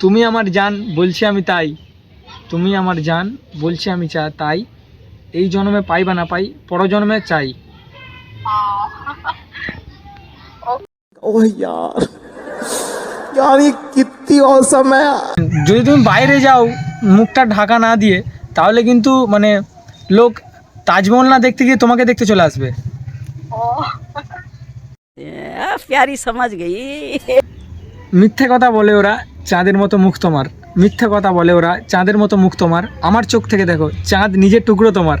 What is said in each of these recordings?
तुम्हें जान बोल तई तुम्हें जान बोल तई जन्मे पाईबाना पाई पर जन्मे चाह ढाका ना दिए मान लोक ताजमहल ना देखते गए चले आसबे प्यारी मिथ्या कथा চাঁদের মতো মুখ তোমার মিথ্যে কথা বলে ওরা চাঁদের মতো মুখ তোমার আমার চোখ থেকে দেখো চাঁদ নিজের টুকরো তোমার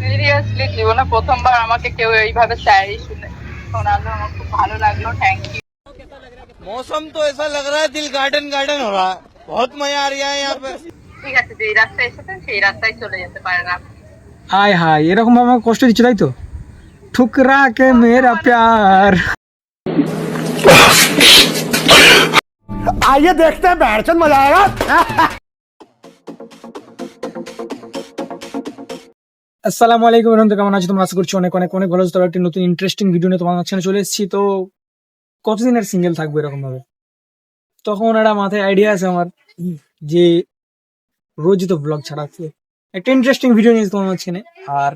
সিরিয়াসলি জীবনে প্রথমবার আমাকে কেউ এইভাবে চাই শুনে শোনালো আমার খুব ভালো লাগলো থ্যাংক ইউ मौसम तो ऐसा लग रहा है दिल गार्डन गार्डन हो रहा है बहुत मजा आ रहा है यहाँ पे ঠিক আছে যেই রাস্তায় এসেছেন সেই রাস্তায় চলে যেতে পারেন আপনি আয় হায় এরকম আমাকে কষ্ট দিচ্ছে তাই তো ঠুকরা কে মেরা প্যার आइए देखते हैं बैठ मजा आएगा আসসালামু আলাইকুম এখন কেমন আছো তোমরা আশা করছি অনেক অনেক অনেক ভালো আছো। তবে একটি নতুন ইন্টারেস্টিং ভিডিও নিয়ে তোমার মাঝখানে চলে এসেছি তো কতদিন আর সিঙ্গেল থাকবো এরকম ভাবে তখন একটা মাথায় আইডিয়া আছে আমার যে রোজই তো ব্লগ ছাড়াচ্ছে একটা ইন্টারেস্টিং ভিডিও নিয়েছি তোমার মাঝখানে আর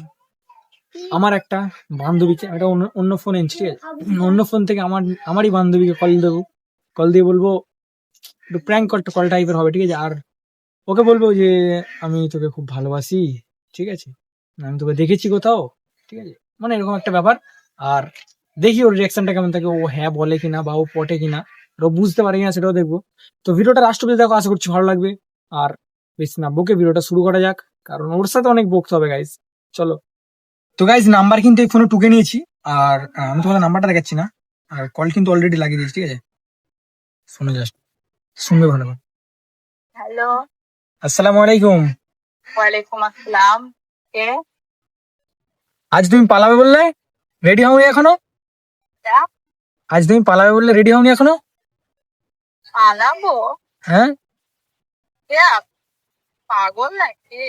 আমার একটা বান্ধবীকে একটা অন্য অন্য ফোন এনেছি ঠিক আছে অন্য ফোন থেকে আমার আমারই বান্ধবীকে কল দেবো কল দিয়ে বলবো একটু প্র্যাঙ্ক কল কল টাইপের হবে, ঠিক আছে? আর ওকে বলব যে, আমি তোকে খুব ভালোবাসি, ঠিক আছে? আমি তোকে দেখেছি কোথাও, ঠিক আছে? মানে এরকম একটা ব্যাপার। আর দেখি ওর রিয়াকশনটা কেমন থাকে, ও হ্যাঁ বলে কিনা বা ও পটে কিনা ও বুঝতে পারে কিনা সেটাও দেখব। তো ভিডিওটা রাষ্ট্রপতি দেখো, আশা করছি ভালো লাগবে। আর বেশি না বকে ভিডিওটা শুরু করা যাক, কারণ ওর সাথে অনেক বকতে হবে গাইজ চলো। তো গাইজ নাম্বার কিন্তু এই ফোনে টুকে নিয়েছি, আর আমি তোমাদের নাম্বারটা দেখাচ্ছি না। আর কল কিন্তু অলরেডি লাগিয়ে দিয়েছি, ঠিক আছে? শোনো জাস্ট শুনবে ভালো করে হ্যালো। আসসালামু আলাইকুম। ওয়ালাইকুম আসসালাম। কে? আজ তুমি পালাবে বললে? রেডি হওনি এখনও? আজ তুমি পালাবে বললে রেডি হওনি এখনও? পালাবো? হ্যাঁ? পাগল নাকি?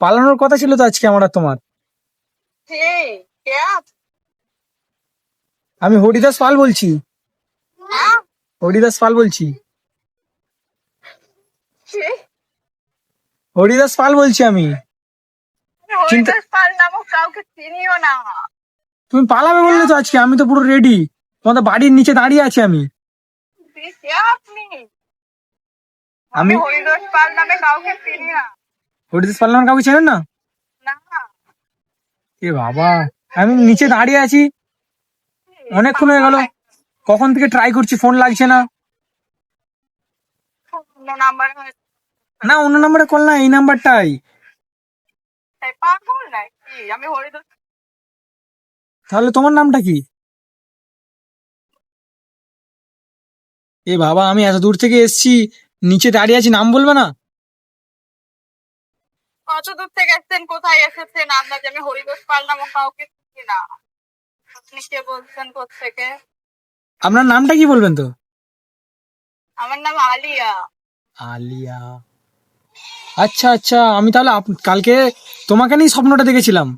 পালানোর কথা ছিল তো আজকে আমার আর তোমার। আমি হরিদাস পাল বলছি। হ্যাঁ? হরিদাস পাল বলছি? হরিদাস পাল বলছি আমি। হরিদাস পাল নামক কাউকে চিনিও না। তুমি পালাবে বললে তো আজকে আমি তো পুরো রেডি তোমাদের বাড়ির নিচে দাঁড়িয়ে আছি আমি। আমি হরিদাস পাল নামে কাউকে চিনি না। হরিদাস পাল নামের কাউকে চেনেন না? না। এ বাবা আমি নিচে দাঁড়িয়ে আছি। অনেকক্ষণ হয়ে গেল। কখন থেকে ট্রাই করছি ফোন লাগছে না। নাম্বার না অন্য নাম্বারে কল না এই নাম্বারটাই। পাগল নাকি আমি তাহলে তোমার নামটা কি? এ বাবা আমি এত দূর থেকে এসেছি নিচে দাঁড়িয়ে আছি নাম বলবে না? কত দূর থেকে এসেছেন কোথায় এসেছেন? আপনাকে আমি হরিদাস পাল নামক কাউকে চিনি না। আপনি কে বলছেন থেকে আপনার নামটা কি বলবেন তো? আমার নাম আলিয়া। আলিয়া। আচ্ছা আচ্ছা আমি তাহলে কালকে তোমাকে নিয়ে স্বপ্নটা দেখেছিলাম।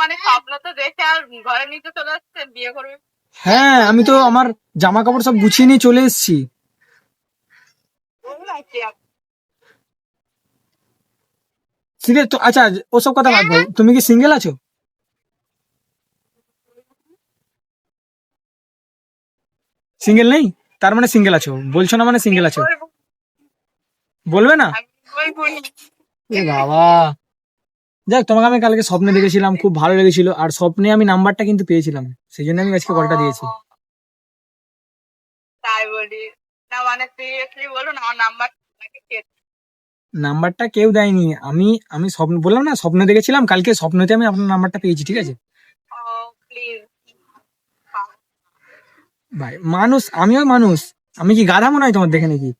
মানে স্বপ্নতে দেখে আর ঘরে নিতে চলে আসছেন বিয়ে করবে। হ্যাঁ আমি তো আমার জামা কাপড় সব গুছিয়ে নিয়ে চলে এসেছি? সিরিয়াস তো আচ্ছা ওসব কথা বাদ দাও। তুমি কি সিঙ্গেল আছো? সিঙ্গেল নেই? তার মানে সিঙ্গেল আছো। বলছো না মানে সিঙ্গেল আছো। বলবে না। এ বাবা। যাক তোমাকে আমি কালকে স্বপ্নে দেখেছিলাম খুব ভালো লেগেছিল। আর স্বপ্নে আমি নাম্বারটা কিন্তু পেয়েছিলাম। সেই জন্য আমি আজকে কলটা দিয়েছি। মানে নাম্বারটা কেউ দেয়নি। আমি আমি স্বপ্ন বললাম না স্বপ্নে দেখেছিলাম কালকে স্বপ্নতে আমি আপনার নাম্বারটা পেয়েছি ঠিক আছে ও প্লিজ ভাই মানুষ আমিও মানুষ। আমি কি গাধা মনে হয় তোমার দেখে নাকি?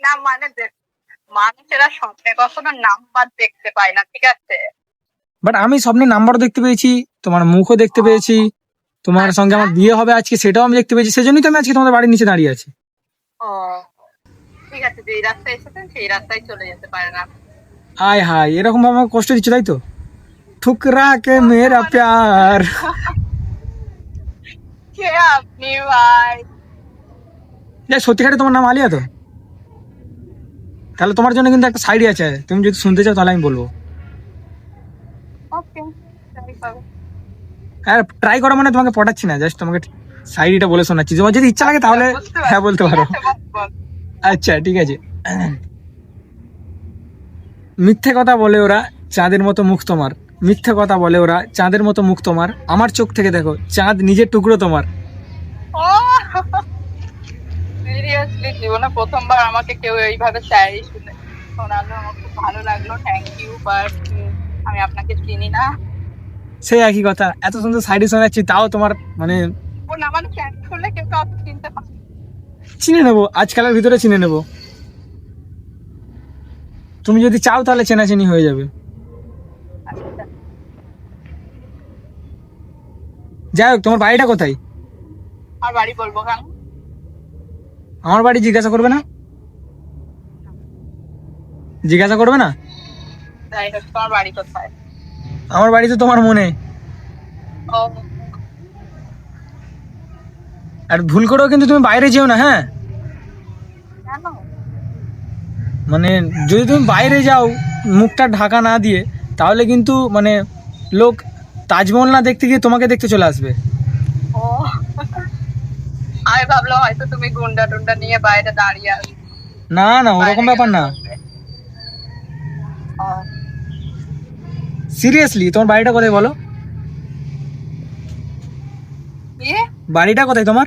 না মানে মানুষেরা স্বপ্নে কখনো নাম্বার দেখতে পায় না ঠিক আছে? বাট আমি স্বপ্নে নাম্বারও দেখতে পেয়েছি তোমার মুখও দেখতে পেয়েছি তোমার আচ্ছা। সঙ্গে আমার বিয়ে হবে আজকে সেটাও আমি দেখতে পেয়েছি সেজন্যই তো আমি আজকে তোমাদের বাড়ির নিচে দাঁড়িয়ে আছি। ও ঠিক আছে যেই রাস্তায় এসেছেন সেই রাস্তায় চলে যেতে পারে না হায় হায় এরকম ভাবে কষ্ট দিচ্ছে তাই তো? ঠুকরা কে মেরা মানে? প্যার। কে আপনি ভাই সত্যিকারে তোমার নাম আলিয়া তো? তাহলে তোমার জন্য কিন্তু একটা সাইডি আছে। তুমি যদি শুনতে চাও তাহলে আমি বলব। হ্যাঁ ট্রাই করা। মানে তোমাকে পটাচ্ছি না জাস্ট তোমাকে সাইডিটা বলে শোনাচ্ছি। তোমার যদি ইচ্ছা লাগে তাহলে হ্যাঁ বলতে পারো। বল। আচ্ছা ঠিক আছে। মিথ্যে কথা বলে ওরা চাঁদের মতো মুখ তোমার। মিথ্যে কথা বলে ওরা চাঁদের মতো মুখ তোমার। আমার চোখ থেকে দেখো চাঁদ নিজের টুকরো তোমার। ও সিরিয়াসলি জীবনে প্রথমবার আমাকে কেউ এইভাবে চাই শুনে শোনালো আমার খুব ভালো লাগল থ্যাংক ইউ বাট আমি আপনাকে চিনি না। সেই একই কথা এত সুন্দর সাইডে শোনাচ্ছি তাও তোমার মানে ও না মানে করলে কেউ কাউকে চিনতে পারে চিনে নেব আজকালের ভিতরে চিনে নেব। তুমি যদি চাও তাহলে চেনাচেনি হয়ে যাবে। যাই হোক তোমার বাড়িটা কোথায়? আর বাড়ি বলব আমার বাড়ি জিজ্ঞাসা করবে না? জিজ্ঞাসা করবে না? যাই হোক তোমার বাড়ি কোথায়? আমার বাড়ি তো তোমার মনে। ও। আর ভুল করেও কিন্তু তুমি বাইরে যেও না হ্যাঁ? মানে যদি তুমি বাইরে যাও মুখটা ঢাকা না দিয়ে তাহলে কিন্তু মানে লোক তাজমহল না দেখতে গিয়ে তোমাকে দেখতে চলে আসবে। ও। আমি ভাবলাম হয়তো তুমি গুন্ডা টুন্ডা নিয়ে বাইরে দাঁড়িয়ে আসবে না না ওরকম ব্যাপার না। সিরিয়াসলি তোমার বাড়িটা কোথায় বলো? বাড়িটা কোথায় তোমার?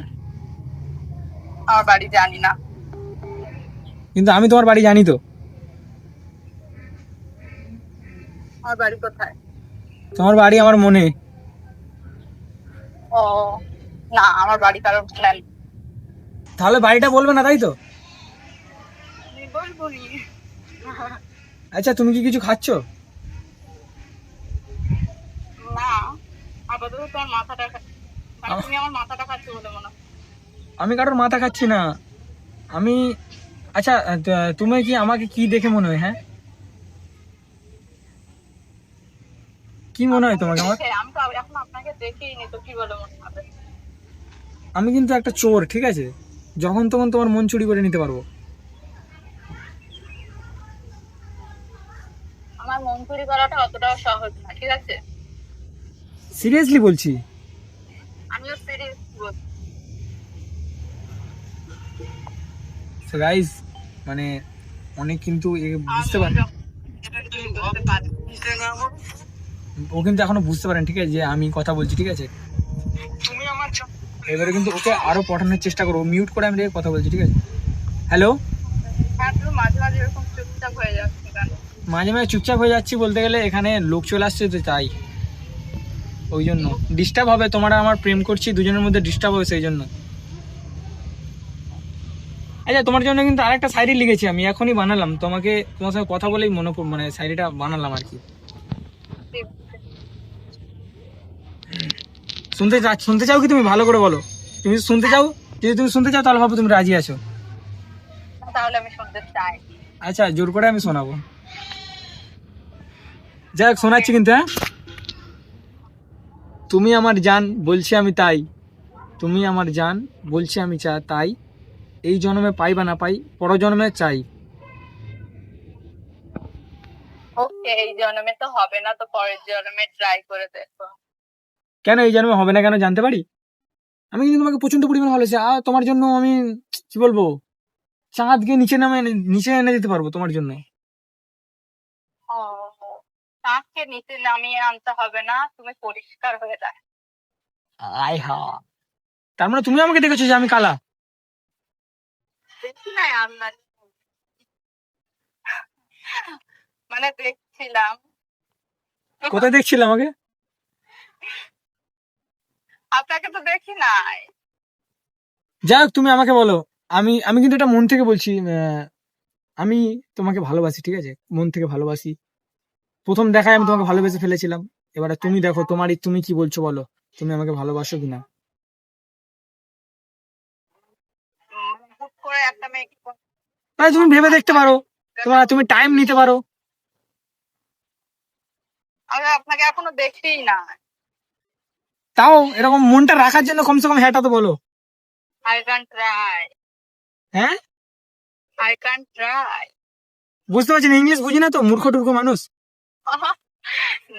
আমার বাড়ি জানি না। কিন্তু আমি তোমার বাড়ি জানি তো। আমার বাড়ি কোথায়? তোমার বাড়ি আমার মনে। ও না আমার বাড়ি কারোর প্ল্যান। তাহলে বাড়িটা বলবে না তাই তো? আমি বলব আচ্ছা তুমি কি কিছু খাচ্ছ? না আপাতত তোমার মাথাটা মানে। তুমি আমার মাথাটা খাচ্ছ বলে মনে। আমি কারোর মাথা খাচ্ছি না। আমি আচ্ছা তুমি কি আমাকে কি দেখে মনে হয় হ্যাঁ? কি মনে হয় তোমাকে আমার? আমি তো এখন আপনাকে দেখেই নি তো কি বলে মনে হবে আমি কিন্তু একটা চোর ঠিক আছে? যখন তখন তোমার মন চুরি করে নিতে পারব। আমার মন চুরি করাটা অতটাও সহজ না ঠিক আছে? সিরিয়াসলি বলছি? আমিও সিরিয়াস বলছি। সো গাইজ মানে অনেক কিন্তু এ বুঝতে পারে ও কিন্তু এখনও বুঝতে পারেন, ঠিক আছে? যে আমি কথা বলছি, ঠিক আছে? এবারে কিন্তু ওকে আরও পঠানোর চেষ্টা করব মিউট করে আমি কথা বলছি, ঠিক আছে? হ্যালো হ্যাঁ মাঝে মাঝে চুপচাপ হয়ে যাচ্ছে বলতে গেলে, এখানে লোক চলে আসছে তো তাই। ওই জন্য। ডিস্টার্ব হবে, তোমার আমার প্রেম করছি, দুজনের মধ্যে ডিস্টার্ব হবে সেই জন্য। আচ্ছা তোমার জন্য কিন্তু আরেকটা শায়রি লিখেছি আমি, এখনই বানালাম। তোমাকে, তোমার সঙ্গে কথা বলেই মনে মানে শায়রিটা বানালাম আর কি। শুনতে চা শুনতে চাও কি তুমি? ভালো করে বলো। তুমি শুনতে চাও যদি তুমি শুনতে চাও তাহলে ভাবো তুমি রাজি আছো। তাহলে আমি শুনতে চাই। আচ্ছা জোর করে আমি শোনাবো। যাই হোক শোনাচ্ছি কিন্তু হ্যাঁ? তুমি আমার জান বলছি আমি তাই। তুমি আমার জান বলছি আমি চা তাই। এই জন্মে পাই বা না পাই পর জন্মে চাই। ওকে এই জন্মে তো হবে না তো পরের জন্মে ট্রাই করে দেখো। কেন এই জন্মে হবে না কেন জানতে পারি? আমি কিন্তু তোমাকে প্রচণ্ড পরিমাণে ভালোবাসি আর তোমার জন্য আমি কি বলব চাঁদকে নিচে নামে নিচে এনে দিতে পারব তোমার জন্য। নিচে নামিয়ে আনতে হবে না তুমি পরিষ্কার হয়ে আয় হা। তার মানে তুমি আমাকে দেখেছ যে আমি কালা? দেখি নাই আপনার মানে দেখছিলাম। কোথায় দেখছিলে আমাকে? আপনাকে তো দেখি নাই। যাই হোক তুমি আমাকে বলো। আমি আমি কিন্তু এটা মন থেকে বলছি আমি তোমাকে ভালোবাসি ঠিক আছে? মন থেকে ভালোবাসি। প্রথম দেখায় আমি তোমাকে ভালোবেসে ফেলেছিলাম। এবারে তুমি দেখো তোমার তুমি কি বলছো বলো? তুমি আমাকে ভালোবাসো কিনা? তাই তুমি ভেবে দেখতে পারো। তোমার তুমি টাইম নিতে পারো। আমি আপনাকে এখনও দেখতেই না তাও এরকম মনটা রাখার জন্য কমসে কম হ্যাঁটা তো বলো। আই ক্যান ট্রাই হ্যাঁ? আই ক্যান ট্রাই বুঝতে পারছি না ইংলিশ বুঝি না তো মূর্খ টুর্খ মানুষ?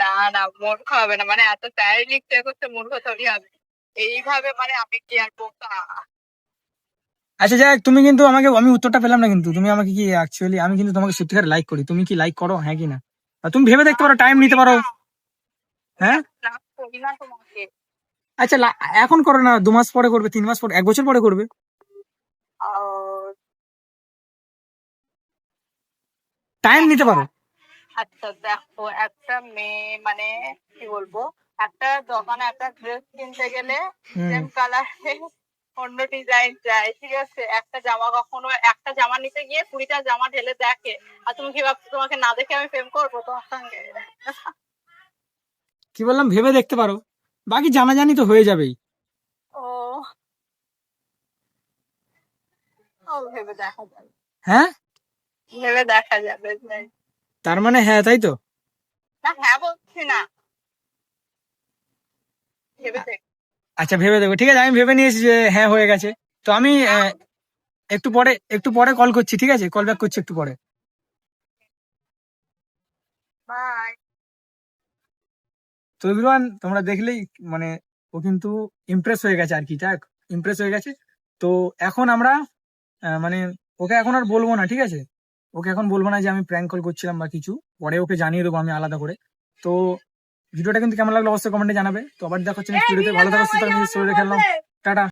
না না মূর্খ হবে না মানে এত প্যারি লিখতে করতে মূর্খ তৈরি হবে। এইভাবে মানে আমি কি আর বোকা আচ্ছা যাক তুমি কিন্তু আমাকে আমি উত্তরটা পেলাম না কিন্তু তুমি আমাকে কি অ্যাকচুয়ালি আমি কিন্তু তোমাকে সত্যিকার লাইক করি তুমি কি লাইক করো? হ্যাঁ কি না? তুমি ভেবে দেখতে পারো টাইম নিতে পারো। হ্যাঁ? করি না তোমাকে। আচ্ছা লা- এখন করো না দু মাস পরে করবে তিন মাস পরে এক বছর পরে করবে। টাইম নিতে পারো। আচ্ছা দেখো একটা মেয়ে মানে কি বলব একটা দোকানে একটা ড্রেস কিনতে গেলে সেম কালারে অন্য ডিজাইন চাই ঠিক আছে? একটা জামা কখনো একটা জামা নিতে গিয়ে কুড়িটা জামা ঢেলে দেখে। আর তুমি কি ভাবছ তোমাকে না দেখে আমি প্রেম করব তোমার সঙ্গে? কি বললাম? ভেবে দেখতে পারো। বাকি জানাজানি তো হয়ে যাবেই। হ্যাঁ? ভেবে দেখা যাবে তার মানে হ্যাঁ তাই তো? না হ্যাঁ বলছি না। আচ্ছা ভেবে দেখো। ঠিক আছে আমি ভেবে নিয়েছি যে হ্যাঁ হয়ে গেছে। তো আমি একটু পরে একটু পরে কল করছি ঠিক আছে? কল ব্যাক করছি একটু পরে। বাই তো তোমরা দেখলেই মানে ও কিন্তু ইমপ্রেস হয়ে গেছে আর কি যাক ইমপ্রেস হয়ে গেছে। তো এখন আমরা মানে ওকে এখন আর বলব না ঠিক আছে? ওকে এখন বলব না যে আমি প্র্যাঙ্ক কল করছিলাম বা কিছু পরে ওকে জানিয়ে দেবো আমি আলাদা করে। তো ভিডিওটা কিন্তু কেমন লাগল অবশ্যই কমেন্টে জানাবে। তো আবার দেখা হচ্ছে নেক্সট ভিডিওতে ভালো থাকো সুতরাং খেললাম। টাটা।